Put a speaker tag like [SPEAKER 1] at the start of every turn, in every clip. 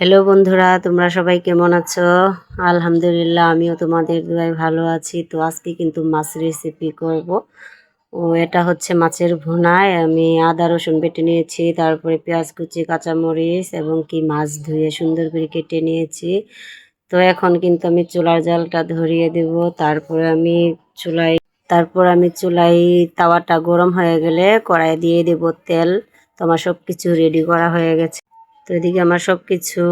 [SPEAKER 1] Hello বন্ধুরা, তোমরা সবাই কেমন আছো? আলহামদুলিল্লাহ, আমিও তোমাদের দুয়ায় ভালো আছি। তো আজকে কিন্তু মাছ রেসিপি করব। ও, এটা হচ্ছে মাছের ভুনায় আমি আদা, রসুন বেটে নিয়েছি, তারপরে পেঁয়াজ কুচি, কাঁচামরিচ এবং কি মাছ ধুয়ে সুন্দর করে কেটে নিয়েছি। তো এখন কিন্তু আমি চুলার জালটা ধরিয়ে দেব। তারপরে আমি চুলায় তারপর আমি চুলাই তাওয়াটা গরম হয়ে গেলে কড়াই দিয়ে দেব তেল। তোমার সব কিছু রেডি করা হয়ে গেছে। তো এদিকে আমার সব কিছু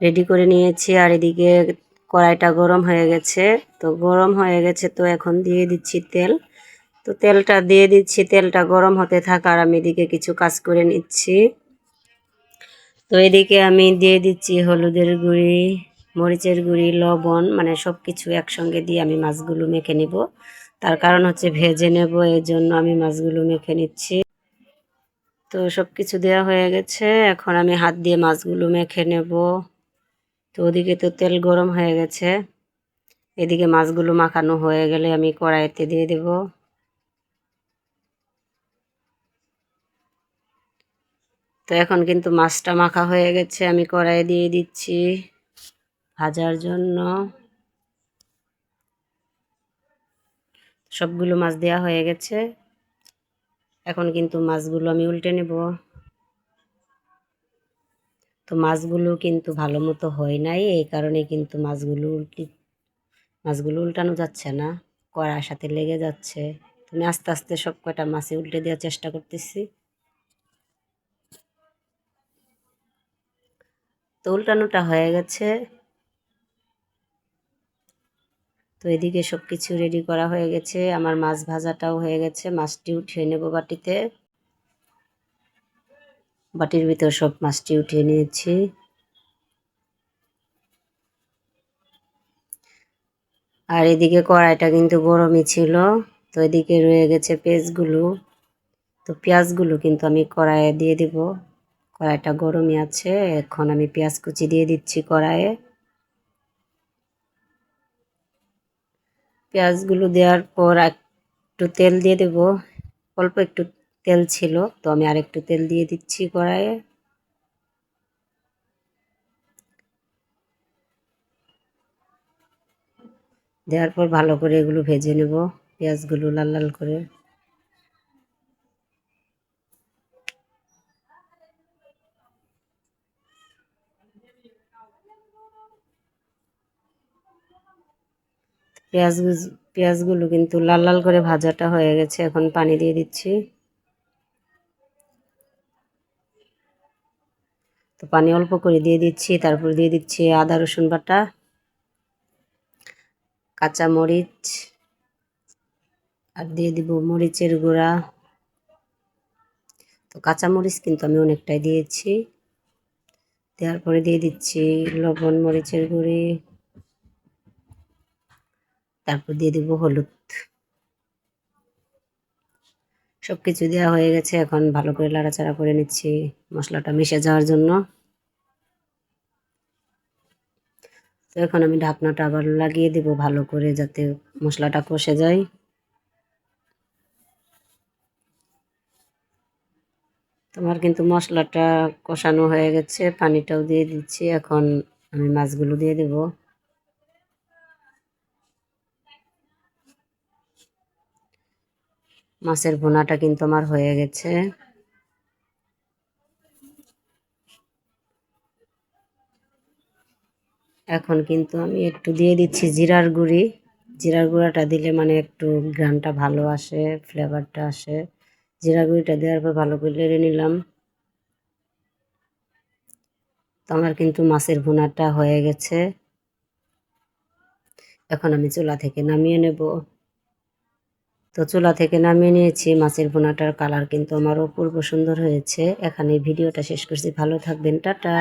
[SPEAKER 1] রেডি করে নিয়েছি, আর এদিকে কড়াইটা গরম হয়ে গেছে। তো গরম হয়ে গেছে তো এখন দিয়ে দিচ্ছি তেল। তো তেলটা দিয়ে দিচ্ছি, তেলটা গরম হতে থাকার আমি এদিকে কিছু কাজ করে নিচ্ছি। তো এদিকে আমি দিয়ে দিচ্ছি হলুদের গুঁড়ি, মরিচের গুঁড়ি, লবণ মানে সব কিছু একসঙ্গে দিয়ে আমি মাছগুলো মেখে নিব। তার কারণ হচ্ছে ভেজে নেব এর জন্য আমি মাছগুলো মেখে নিচ্ছি। তো সব কিছু দেওয়া হয়ে গেছে। এখন আমি হাত দিয়ে মাছগুলো মেখে নেব। তো ওদিকে তো তেল গরম হয়ে গেছে। এদিকে মাছগুলো মাখানো হয়ে গেলে আমি কড়াইতে দিয়ে দেব। তো এখন কিন্তু মাছটা মাখা হয়ে গেছে, আমি কড়াইয়ে দিয়ে দিচ্ছি ভাজার জন্য। সবগুলো মাছ দেওয়া হয়ে গেছে। এখন কিন্তু মাছগুলো আমি উল্টে নেব। তো মাছগুলো কিন্তু ভালো মতো হয় নাই, এই কারণে কিন্তু মাছগুলো উল্টি, মাছগুলো উল্টানো যাচ্ছে না, কড়ার সাথে লেগে যাচ্ছে। তুমি আস্তে আস্তে সব কয়টা মাছে উল্টে দেওয়ার চেষ্টা করতেছি। তো উল্টানোটা হয়ে গেছে। তো এদিকে সব কিছু রেডি করা হয়ে গেছে। আমার মাছ ভাজাটাও হয়ে গেছে। মাছটি উঠিয়ে নেব বাটিতে। বাটির ভিতর সব মাছটি উঠিয়ে নিয়েছি। আর এদিকে কড়াইটা কিন্তু গরমই ছিল। তো এদিকে রয়ে গেছে পেঁয়াজগুলো। তো পেঁয়াজগুলো কিন্তু আমি কড়াইয়ে দিয়ে দিব। কড়াইটা গরমই আছে। এখন আমি পেঁয়াজ কুচি দিয়ে দিচ্ছি কড়াইয়ে। পেঁয়াজগুলো দেওয়ার পর একটু তেল দিয়ে দেব। অল্প একটু তেল ছিল, তো আমি আর একটু তেল দিয়ে দিচ্ছি কড়াইয়ে। দেওয়ার পর ভালো করে এগুলো ভেজে নেব, পেঁয়াজগুলো লাল লাল করে। পেঁয়াজ পেঁয়াজগুলো কিন্তু লাল লাল করে ভাজাটা হয়ে গেছে। এখন পানি দিয়ে দিচ্ছি। তো পানি অল্প করে দিয়ে দিচ্ছি, তারপর দিয়ে দিচ্ছি আদা, রসুন বাটা, কাঁচা মরিচ, আর দিয়ে দিব মরিচের গুঁড়া। তো কাঁচা মরিচ কিন্তু আমি অনেকটাই দিয়েছি। দেওয়ার পরে দিয়ে দিচ্ছি লবণ, মরিচের গুঁড়ি। তারপর দিয়ে দিব হলুদ। সব কিছু দেওয়া হয়ে গেছে, এখন ভালো করে লাড়াচাড়া করে নিচ্ছি মশলাটা মিশে যাওয়ার জন্য। তো এখন আমি ঢাকনাটা আবার লাগিয়ে দেব ভালো করে যাতে মশলাটা কষে যায়। তোমার কিন্তু মশলাটা কষানো হয়ে গেছে, পানিটাও দিয়ে দিচ্ছি, এখন আমি মাছগুলো দিয়ে দেবো। মাছের ভুনাটা কিন্তু আমার হয়ে গেছে। এখন কিন্তু আমি একটু দিয়ে দিচ্ছি জিরার গুঁড়ি। জিরার গুঁড়াটা দিলে মানে একটু ঘ্রানটা ভালো আসে, ফ্লেভারটা আসে। জিরা গুঁড়িটা দেওয়ার পর ভালো করে লেড়ে নিলাম। তো আমার কিন্তু মাছের ভুনাটা হয়ে গেছে। এখন আমি চুলা থেকে নামিয়ে নেব। তো চুলা থেকে নামিয়ে নিয়েছি। মাছের বোনাটার কালার কিন্তু আমার অপূর্ব সুন্দর হয়েছে। এখানে ভিডিওটা শেষ করছি। ভালো থাকবেন। টাটা।